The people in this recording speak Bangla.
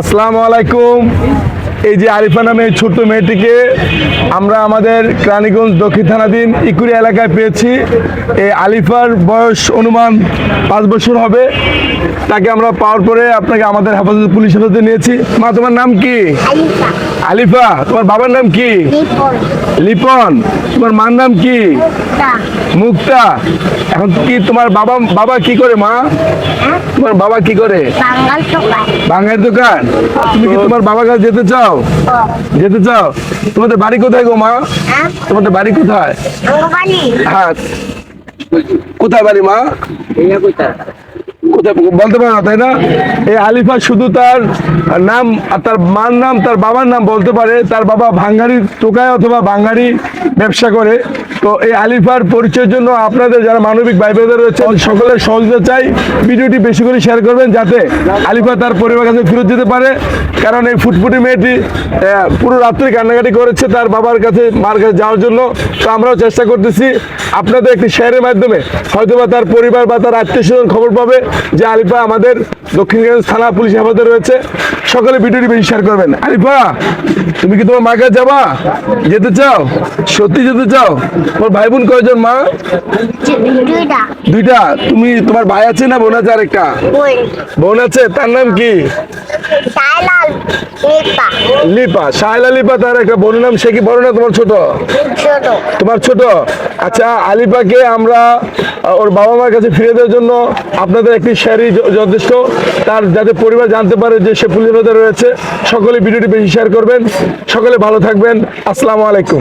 আসসালামু আলাইকুম। এই যে আরিফা নামে এই ছোট্ট মেয়েটিকে আমরা আমাদের ক্রানীগঞ্জ দক্ষিণ থানাধীন ইকুরি এলাকায় পেয়েছি। এই আলিফার বয়স অনুমান পাঁচ বছর হবে। তাকে আমরা পাওয়ার পরে আপনাকে আমাদের হেফাজত পুলিশ হেফাজতে নিয়েছি। মা তোমার নাম কি? আলিফা। তোমার বাবার নাম কি? লিপন। তোমার মার নাম কি? মুক্তা। এখন কি তোমার বাবা বাবা কি করে মা? হ্যাঁ? তোমার বাবা কি করে? বাঙালির দোকান। তুমি কি তোমার বাবার কাছে যেতে চাও? যেতে চাও? তোমাদের বাড়ি কোথায় গো মা? হ্যাঁ? তোমাদের বাড়ি কোথায়? হ্যাঁ। কোথায় বাড়ি মা? কোথায়? বলতে পারে না, তাই না? এই আলিফা শুধু তার নাম আর তার মার নাম, তার বাবার নাম বলতে পারে। তার বাবা ভাঙ্গারি টোকায় অথবা ভাঙ্গারি ব্যবসা করে। তো এই আলিফার পরিচয়ের জন্য আপনাদের যারা মানবিক ভাই বোনেরা রয়েছেন, সকলের সহযোগিতা চাই। ভিডিওটি বেশি করে শেয়ার করবেন যাতে আলিফা তার পরিবার কাছে ফেরত যেতে পারে। কারণ এই ফুটফুটি মেয়েটি পুরো রাত্রি কান্নাকাটি করেছে তার বাবার কাছে, মার কাছে যাওয়ার জন্য। তো আমরাও চেষ্টা করতেছি। আপনাদের একটি শেয়ারের মাধ্যমে হয়তোবা তার পরিবার বা তার আত্মীয় স্বজন খবর পাবে। যে আলিফা আমাদের দক্ষিণগঞ্জ থানা পুলিশ হেফাজতে রয়েছে সকলে ভিডিওটি বেশি শেয়ার করবেন। আলিফা তুমি কি তোমার মার কাছে যাবা? যেতে চাও? সত্যি যেতে চাও? তোমার ভাই বোন কয়জন মা? দুইটা। তুমি তোমার ভাই আছে না বোন আছে আরেকটা? বোন আছে তার নাম কি? লিপা। শাহলা লিপা তার একটা বোনের নাম সে কি বড় না তোমার ছোট? ছোট। তোমার ছোট? আচ্ছা আলিপাকে আমরা ওর বাবা মার কাছে ফিরে দেওয়ার জন্য আপনাদের একটি শেয়ারই যথেষ্ট। তার যাতে পরিবার জানতে পারে যে সে পুলিশ হেফাজতে রয়েছে সকলে ভিডিওটি বেশি শেয়ার করবেন। সকলে ভালো থাকবেন। আসসালামু আলাইকুম।